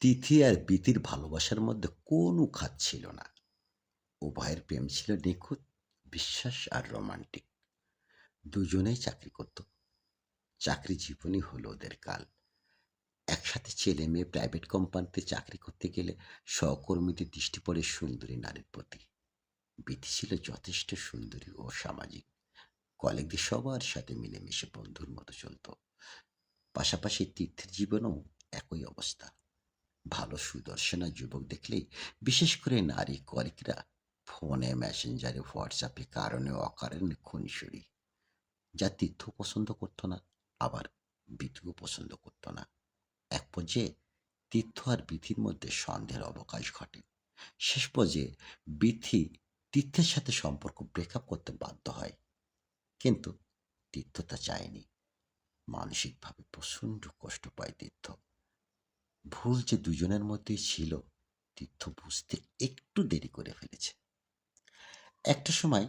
তিথি আর বিতির ভালোবাসার মধ্যে কোনো খাত ছিল না। উভয়ের প্রেম ছিল নিখুঁত, বিশ্বাস আর রোমান্টিক। দুজনেই চাকরি করত। চাকরি জীবনই হলো ওদের কাল। একসাথে ছেলে মেয়ে প্রাইভেট কোম্পানিতে চাকরি করতে গেলে সহকর্মীদের দৃষ্টি পড়ে সুন্দরী নারীর প্রতি। বিধি ছিল যথেষ্ট সুন্দরী ও সামাজিক। কলেজদের সবার সাথে মিলেমিশে বন্ধুর মতো চলত। পাশাপাশি তীর্থের জীবনও একই অবস্থা। ভালো সুদর্শনা যুবক দেখলেই বিশেষ করে নারী কলিকরা ফোনে, মেসেঞ্জারে, হোয়াটসঅ্যাপে কারণে অকারণে খুনসুরি। যা তীর্থ পছন্দ করতো না, আবার বিধুও পছন্দ করতো না। এক পর্যায়ে তীর্থ আর বিধির মধ্যে সন্দেহের অবকাশ ঘটে। শেষ পর্যায়ে বিথি তীর্থের সাথে সম্পর্ক ব্রেকআপ করতে বাধ্য হয়। কিন্তু তীর্থ তা চায়নি। মানসিকভাবে প্রচণ্ড কষ্ট পায় তীর্থ। ভুল যে দুজনের মধ্যেই ছিল, তীর্থ বুঝতে একটু দেরি করে ফেলেছে। একটা সময়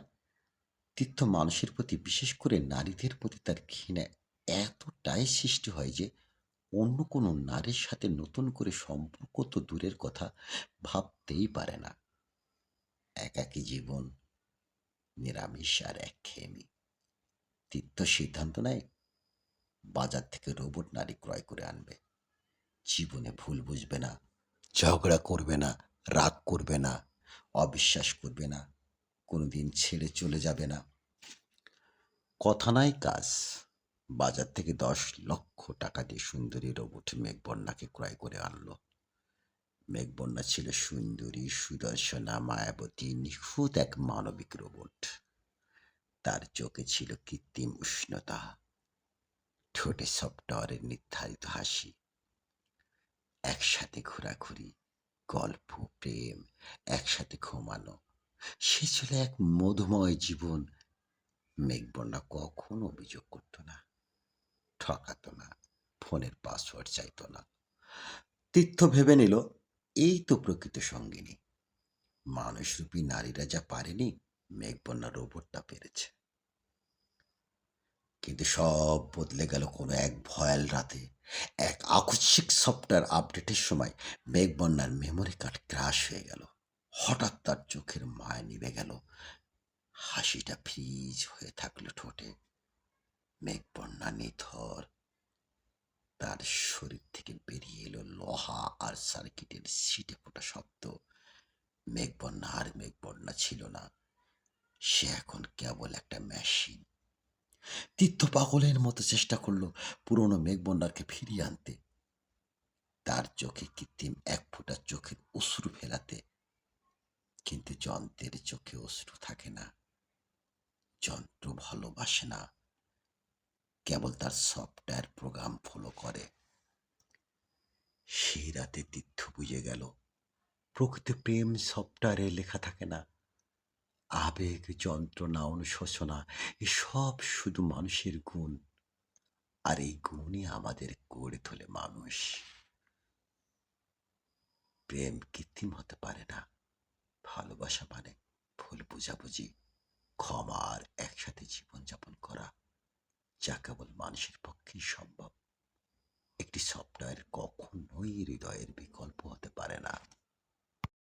তীর্থ মানুষের প্রতি, বিশেষ করে নারীদের প্রতি তার ঘৃণা এতটাই সৃষ্টি হয় যে, অন্য কোনো নারীর সাথে নতুন করে সম্পর্ক তো দূরের কথা ভাবতেই পারে না। একাকী জীবন, নিরামিষ আর একঘেয়েমি। তীর্থ সিদ্ধান্ত নেয়, বাজার থেকে রোবট নারী ক্রয় করে আনবে। জীবনে ভুল বুঝবে না, ঝগড়া করবে না, রাগ করবে না, অবিশ্বাস করবে না, কোনোদিন ছেড়ে চলে যাবে না। কথা নাই কাজ। বাজার থেকে দশ লক্ষ টাকা দিয়ে সুন্দরী রোবট মেঘবন্যাকে ক্রয় করে আনলো। মেঘবন্যা ছিল সুন্দরী, সুদর্শনা, মায়াবতী, নিখুঁত এক মানবিক রোবট। তার চোখে ছিল কৃত্রিম উষ্ণতা। ঠোঁটে সফটওয়্যারের নির্ধারিত হাসি। একসাথে ঘোরাঘুরি, গল্প, প্রেম, একসাথে ঘুমানো, সে ছিল এক মধুময় জীবন। মেঘবন্যা কখনো অভিযোগ করতো না, ঠকাতো না, ফোনের পাসওয়ার্ড চাইতো না। তীর্থ ভেবে নিল, এই তো প্রকৃত সঙ্গিনী। মানুষরূপী নারীরা যা পারেনি মেঘবন্যা রোবটটা পেরেছে। কিন্তু সব বদলে গেল কোনো এক ভয়াল রাতে। এক আকস্মিক সফটওয়্যার আপডেটের সময় মেঘবন্যার মেমোরি কার্ড ক্রাশ হয়ে গেল। হঠাৎ তার চোখের মায় নিভে গেল। হাসিটা ফ্রিজ হয়ে থাকল ঠোঁটে। মেঘবন্যা নিথর। তার শরীর থেকে বেরিয়ে এলো লোহা আর সার্কিটের সিটে ফোটা শব্দ। মেঘবন্যা আর মেঘবন্যা ছিল না। সে এখন কেবল একটা মেশিন তীর্থ পাগলের মতো চেষ্টা করল পুরনো মেঘবন্যাকে ফিরিয়ে আনতে। তার চোখে কৃত্রিম এক ফোঁটা চোখের অশ্রু ফেলাতে। কিন্তু যন্ত্রের চোখে অশ্রু থাকে না। যন্ত্র ভালোবাসে না। কেবল তার সফটওয়্যার প্রোগ্রাম ফলো করে। সেই রাতে তীর্থ বুঝে গেল, প্রকৃত প্রেম সফটওয়্যারে লেখা থাকে না। আবেগ, যন্ত্রণা, অনুশোচনা, এসব শুধু মানুষের গুণ। আর এই গুণই আমাদের গড়ে তোলে মানুষ। প্রেম কৃত্রিম হতে পারে না, ভালোবাসা মানে ভুল বোঝাবুঝি, ক্ষমা আর একসাথে জীবনযাপন করা, যা কেবল মানুষের পক্ষেই সম্ভব। একটি সফটওয়্যার কখনোই হৃদয়ের বিকল্প হতে পারে না।